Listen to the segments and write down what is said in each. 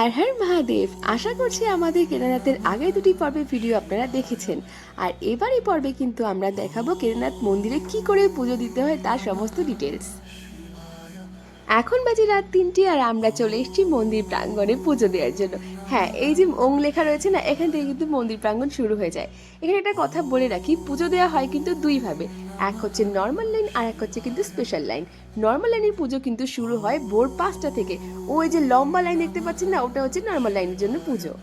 আর হ্যাঁ মহাদেব, আশা করছি আমাদের কেদারনাথের আগে দুটি পর্বে ভিডিও আপনারা দেখেছেন। আর এবার এই পর্বে কিন্তু আমরা দেখাবো কেদারনাথ মন্দিরে কি করে পুজো দিতে হয় তার সমস্ত ডিটেলস এখন বাজে রাত তিনটে আর আমরা চলে এসেছি মন্দির প্রাঙ্গণে পুজো দেওয়ার জন্য। হ্যাঁ এই যে ওং লেখা রয়েছে না, এখান থেকে কিন্তু মন্দির প্রাঙ্গণ শুরু হয়ে যায়। এখানে একটা কথা বলে রাখি, পুজো দেওয়া হয় কিন্তু দুইভাবে। এক হচ্ছে নর্মাল লাইন আর এক হচ্ছে কিন্তু স্পেশাল লাইন নর্মাল লাইনের পুজো কিন্তু শুরু হয় ভোর পাঁচটা থেকে। ওই যে লম্বা লাইন দেখতে পাচ্ছেন না, ওটা হচ্ছে নর্মাল লাইনের জন্য পুজো।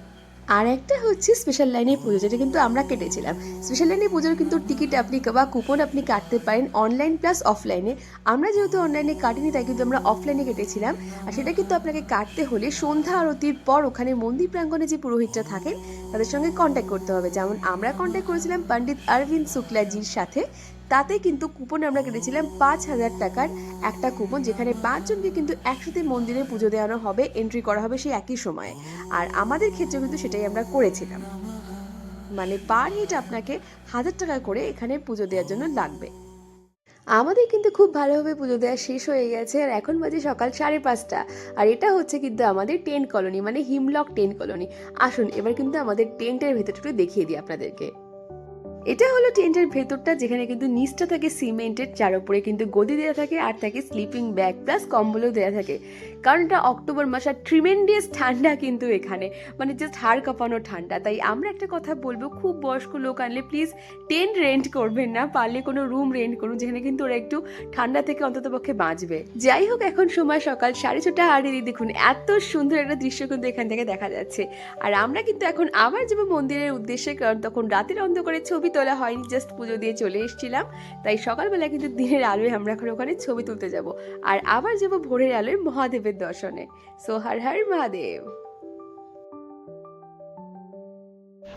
আর একটা হচ্ছে স্পেশাল লাইনের পুজো, যেটা কিন্তু আমরা কেটেছিলাম। স্পেশাল লাইনের পুজোর কিন্তু টিকিট আপনি বা কুপন আপনি কাটতে পারেন অনলাইন প্লাস অফলাইনে আমরা যেহেতু অনলাইনে কাটিনি, তাই কিন্তু আমরা অফলাইনে কেটেছিলাম। আর সেটা কিন্তু আপনাকে কাটতে হলে সন্ধ্যা আরতির পর ওখানে মন্দির প্রাঙ্গণে যে পুরোহিতরা থাকেন, তাদের সঙ্গে কন্ট্যাক্ট করতে হবে। যেমন আমরা কন্ট্যাক্ট করেছিলাম পণ্ডিত অরবিন্দ শুক্লাজির সাথে। তাতে কিন্তু কুপন আমরা কেটেছিলাম পাঁচ হাজার টাকার একটা কুপন, যেখানে পাঁচজনকে কিন্তু একসাথে মন্দিরে পুজো দেওয়ানো হবে এন্ট্রি করা হবে সেই একই সময়ে। আর আমাদের ক্ষেত্রে কিন্তু সেটাই আমরা করেছিলাম। মানে পার হেড আপনাকে হাজার টাকা করে এখানে পুজো দেওয়ার জন্য লাগবে। আমাদের কিন্তু খুব ভালোভাবে পুজো দেওয়া শেষ হয়ে গেছে, আর এখন বাজে সকাল সাড়ে পাঁচটা। আর এটা হচ্ছে কিন্তু আমাদের টেন্ট কলোনি মানে হিমলক টেন্ট কলোনি আসুন, এবার কিন্তু আমাদের টেন্টের ভেতরটা একটু দেখিয়ে দিই আপনাদেরকে। এটা হলো টেন্টের ভেতরটা যেখানে কিন্তু নিচটা থাকে সিমেন্টের, চার উপরে কিন্তু গদি দেওয়া থাকে আর থাকে স্লিপিং ব্যাগ, প্লাস কম্বলও দেওয়া থাকে। কারণ এটা অক্টোবর মাস আর ট্রিমেন্ডিয়াস ঠান্ডা কিন্তু এখানে। মানে জাস্ট হাড় কাঁপানো ঠান্ডা। তাই আমরা একটা কথা বলব, খুব বয়স্ক লোক আনলে প্লিজ টেন্ট রেন্ট করবেন না, পারলে কোনো রুম রেন্ট করুন, যেখানে কিন্তু ওরা একটু ঠান্ডা থেকে অন্ততপক্ষে বাঁচবে। যাই হোক, এখন সময় সকাল সাড়ে ছটা। আর এদিকে দেখুন, এত সুন্দর একটা দৃশ্য কিন্তু এখান থেকে দেখা যাচ্ছে। আর আমরা কিন্তু এখন আবার যাব মন্দিরের উদ্দেশ্যে, কারণ তখন রাতের অন্ধকারে ছবি তোলা হয়নি জাস্ট পুজো দিয়ে চলে এসেছিলাম। তাই সকালবেলা কিন্তু দিনের আলোয় আমরা এখন ওখানে ছবি তুলতে যাব। আর আবার যাব ভোরের আলোয় মহাদেবের দর্শনে। সো হর হর মহাদেব।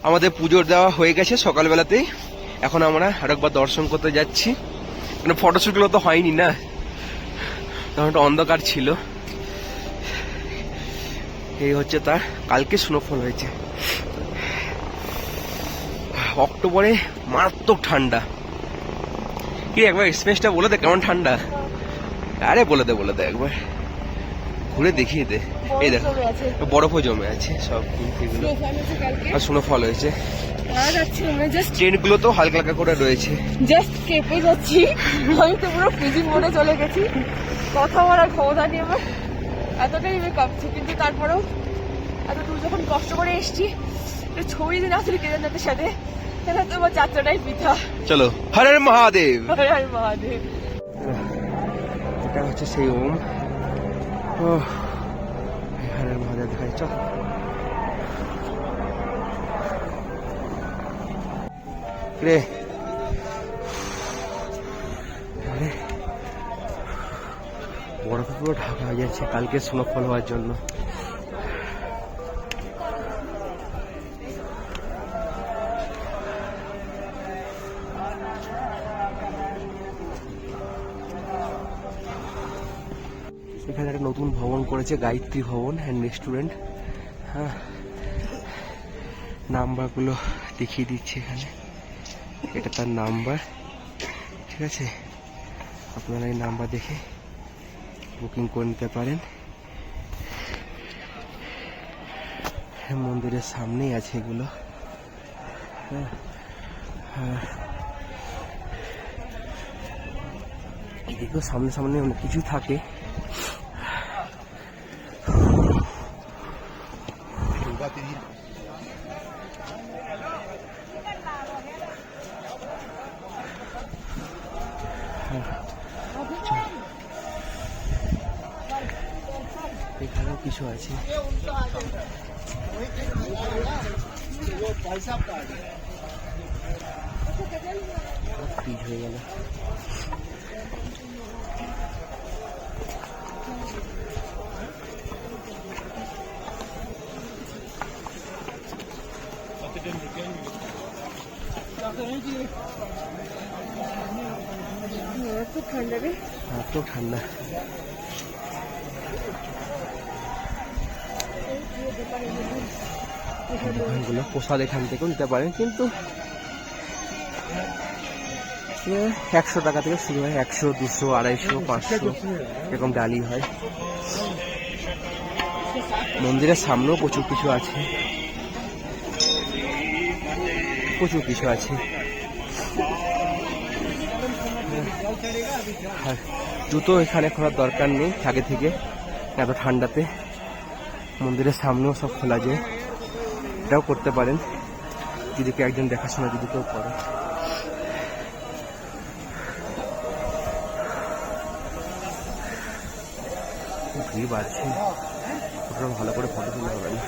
আমাদের পুজোর দেওয়া হয়ে গেছে সকালবেলাতেই এখন আমরা আরেকবার দর্শন করতে যাচ্ছি। মানে ফটোশ্যুটগুলো তো হয়নি না? তখন অন্ধকার ছিল। এই হচ্ছে তার, কালকে স্নোফল হয়েছে। অক্টোবরে মারাত্মক ঠান্ডা। কি একবার এক্সপিরিয়েন্সটা বলে দে, কেমন ঠান্ডা? আরে বলে দে বলে দে একবার। ঘুরে দেখিয়ে দে। এই দেখ বরফও জমে আছে সব এগুলো আর স্নোফল হয়েছে। ট্রেনগুলো তো হালকা হালকা করে রয়েছে। জাস্ট কেঁপে যাচ্ছি। আমি তো পুরো ফ্রিজিং মোডে চলে গেছি। কথা বলার ক্ষমতা নিয়ে আমার। এতটাই আমি কাঁপছি কিন্তু তারপরেও এত দূর যখন কষ্ট করে এসছি ছবি আসলে কেদারনাথের সাথে তাহলে যাত্রাটাই চলো হরে মহাদেব। হরে হরে মহাদেব। এটা হচ্ছে সেই ওম। ও হরে মহাদেব দেখাই, চল। রে বরফে পুরো ঢাকা হয়ে যাচ্ছে কালকে স্নোফল হওয়ার জন্য। করেছে গায়ত্রী ভবন অ্যান্ড রেস্টুরেন্ট হ্যাঁ নাম্বারগুলো দেখিয়ে দিচ্ছে এখানে। এটা তার নাম্বার। ঠিক আছে? আপনারা এই নাম্বার দেখে বুকিং করে নিতে পারেন। মন্দিরের সামনেই আছে এগুলো। হ্যাঁ আর এদিকেও সামনে সামনে অনেক কিছু থাকে। এখানেও কিছু আছে। পিচ হয়ে গেল। খুব ঠান্ডা রে এত ঠান্ডা। দোকানগুলো প্রসাদ এখান থেকেও নিতে পারেন, কিন্তু একশো টাকা থেকে শুরু হয়, একশো, দুশো, আড়াইশো, পাঁচশো, এরকম ডালি হয়। মন্দিরের সামনেও প্রচুর কিছু আছে। প্রচুর কিছু আছে। আর জুতো এখানে করার দরকার নেই, আগে থেকে। এত ঠান্ডাতে। মন্দিরের সামনেও সব খোলা যায়। এটাও করতে পারেন। যদি কেউ একজন দেখাশোনা যদি কেউ করে। ভিড় বাড়ছে। ফটোটা ভালো করে ফটো তুলতে হবে না।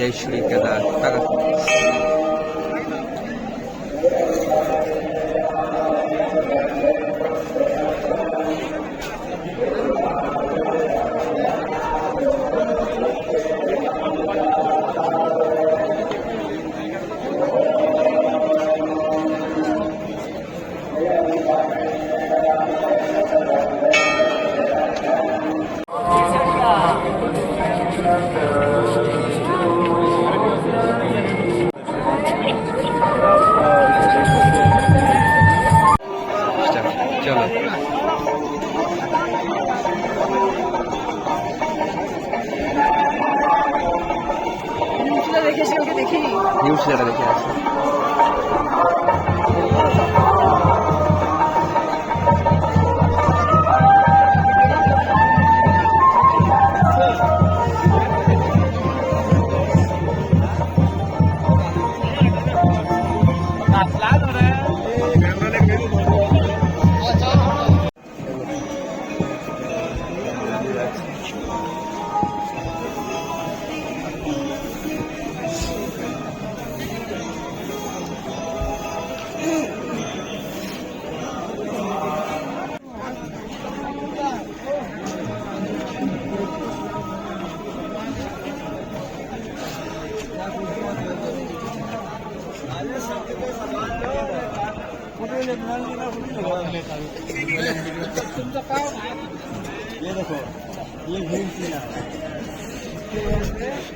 जय श्री केदार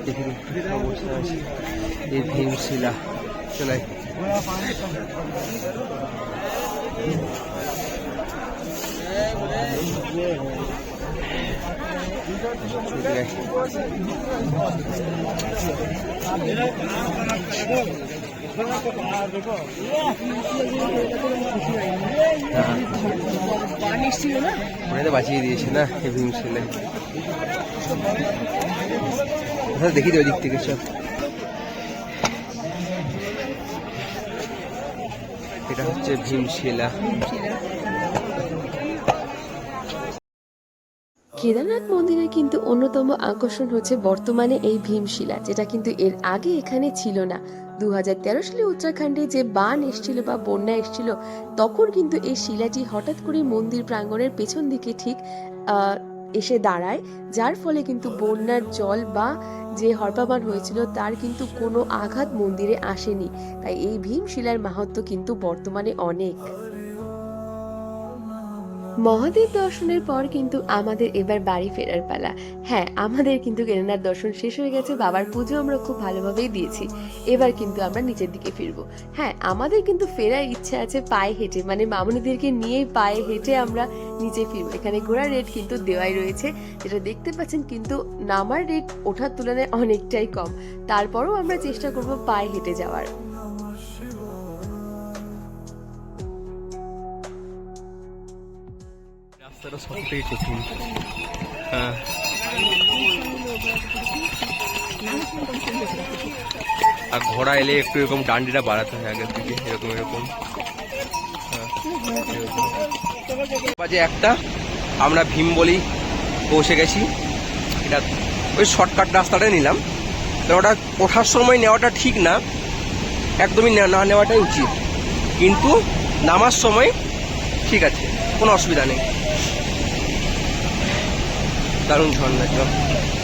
দেখি অবস্থা আছে এই ভীমশিলা চলে না তো বাঁচিয়ে দিয়েছে না এই ভীমশিলা কোথাও দেখি দেবে দিক থেকে সব। এটা হচ্ছে ভীমশিলা কেদারনাথ মন্দিরের কিন্তু অন্যতম আকর্ষণ হচ্ছে বর্তমানে এই ভীমশিলা, যেটা কিন্তু এর আগে এখানে ছিল না। দু হাজার তেরো সালে উত্তরাখণ্ডে যে বান এসেছিল বা বন্যা এসেছিল, তখন কিন্তু এই শিলাটি হঠাৎ করে মন্দির প্রাঙ্গণের পেছন দিকে ঠিক এসে দাঁড়ায়, যার ফলে কিন্তু বন্যার জল বা যে হরপাবান হয়েছিল তার কিন্তু কোনো আঘাত মন্দিরে আসেনি। তাই এই ভীমশিলার মাহাত্ম্য কিন্তু বর্তমানে অনেক। মহাদেব দর্শনের পর কিন্তু আমাদের এবার বাড়ি ফেরার পালা। হ্যাঁ আমাদের কিন্তু কেদারনাথ দর্শন শেষ হয়ে গেছে, বাবার পুজো আমরা খুব ভালোভাবেই দিয়েছি। এবার কিন্তু আমরা নিচের দিকে ফিরবো। হ্যাঁ আমাদের কিন্তু ফেরার ইচ্ছা আছে পায়ে হেঁটে মানে মামুনিদেরকে নিয়ে পায়ে হেঁটে আমরা নিচে ফিরবো। এখানে ঘোড়ার রেট কিন্তু দেওয়াই রয়েছে, যেটা দেখতে পাচ্ছেন কিন্তু নামার রেট ওঠার তুলনায় অনেকটাই কম। তারপরও আমরা চেষ্টা করব পায়ে হেঁটে যাওয়ার। রাস্তাটা সবটাই কঠিন হ্যাঁ। আর ঘোড়া এলে একটু এরকম ডান্ডিটা বাড়াতে হয় আগের থেকে এরকম এরকম। হ্যাঁ। বাজে একটা, আমরা ভীম বলি পৌঁছে গেছি। এটা ওই শর্টকাট রাস্তাটাই নিলাম। ওটা ওঠার সময় নেওয়াটা ঠিক না, একদমই না নেওয়াটাই উচিত। কিন্তু নামার সময় ঠিক আছে, কোনো অসুবিধা নেই। দারুণ ঝর্ণা একদম।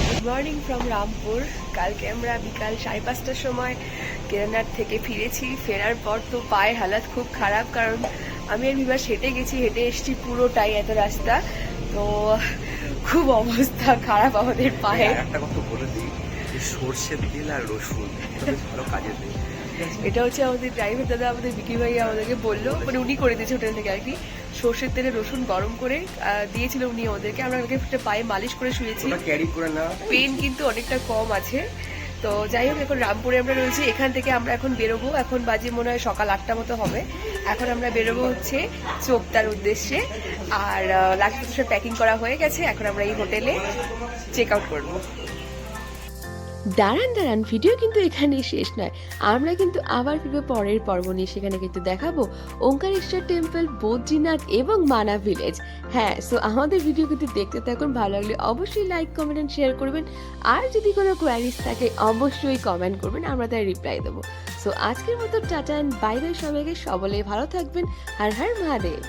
গুড মর্নিং ফ্রম রামপুর কালকে আমরা বিকাল সাড়ে পাঁচটার সময় কেদারনাথ থেকে ফিরেছি। ফেরার পর তো পায়ের হালাত খুব খারাপ কারণ আমি আর বিভাস হেঁটে গেছি হেঁটে এসেছি পুরোটাই এত রাস্তা। তো খুব অবস্থা খারাপ আমাদের পায়ে। একটা কথা বলে দিই সর্ষের তেল আর রসুন ভালো কাজে দেয় এটা হচ্ছে আমাদের ড্রাইভার দাদা আমাদের বিকি ভাই আমাদেরকে বলল মানে উনি করে দিয়েছে হোটেল থেকে আর কি। সর্ষের তেলে রসুন গরম করে দিয়েছিল উনি ওদেরকে। আমরা ওকে পায়ে মালিশ করে শুয়েছি। ক্যারি করে না। পেন কিন্তু অনেকটা কম আছে। তো যাই হোক এখন রামপুরে আমরা রয়েছি। এখান থেকে আমরা এখন বেরোবো। এখন বাজে মনে হয় সকাল আটটা মতো হবে। এখন আমরা বেরোবো হচ্ছে চোপতার উদ্দেশ্যে। আর লাগেজ প্যাকিং করা হয়ে গেছে। এখন আমরা এই হোটেলে চেক আউট করব। দাঁড়ান দাঁড়ান, ভিডিও কিন্তু এখানে শেষ নয়। আমরা কিন্তু আবার ফিরবো পরের পর্ব নিয়ে। সেখানে কিন্তু দেখাবো ওঙ্কারেশ্বর টেম্পল, বদ্রীনাথ এবং মানা ভিলেজ। হ্যাঁ সো আমাদের ভিডিও কিন্তু দেখতে থাকুন। ভালো লাগলে অবশ্যই লাইক কমেন্ট অ্যান্ড শেয়ার করবেন। আর যদি কোনো কোয়ারিজ থাকে, অবশ্যই কমেন্ট করবেন। আমরা তার রিপ্লাই দেবো। সো আজকের মতো টাটা অ্যান্ড বাই বাই সবাইকে। সবলে ভালো থাকবেন। আর হর মহাদেব।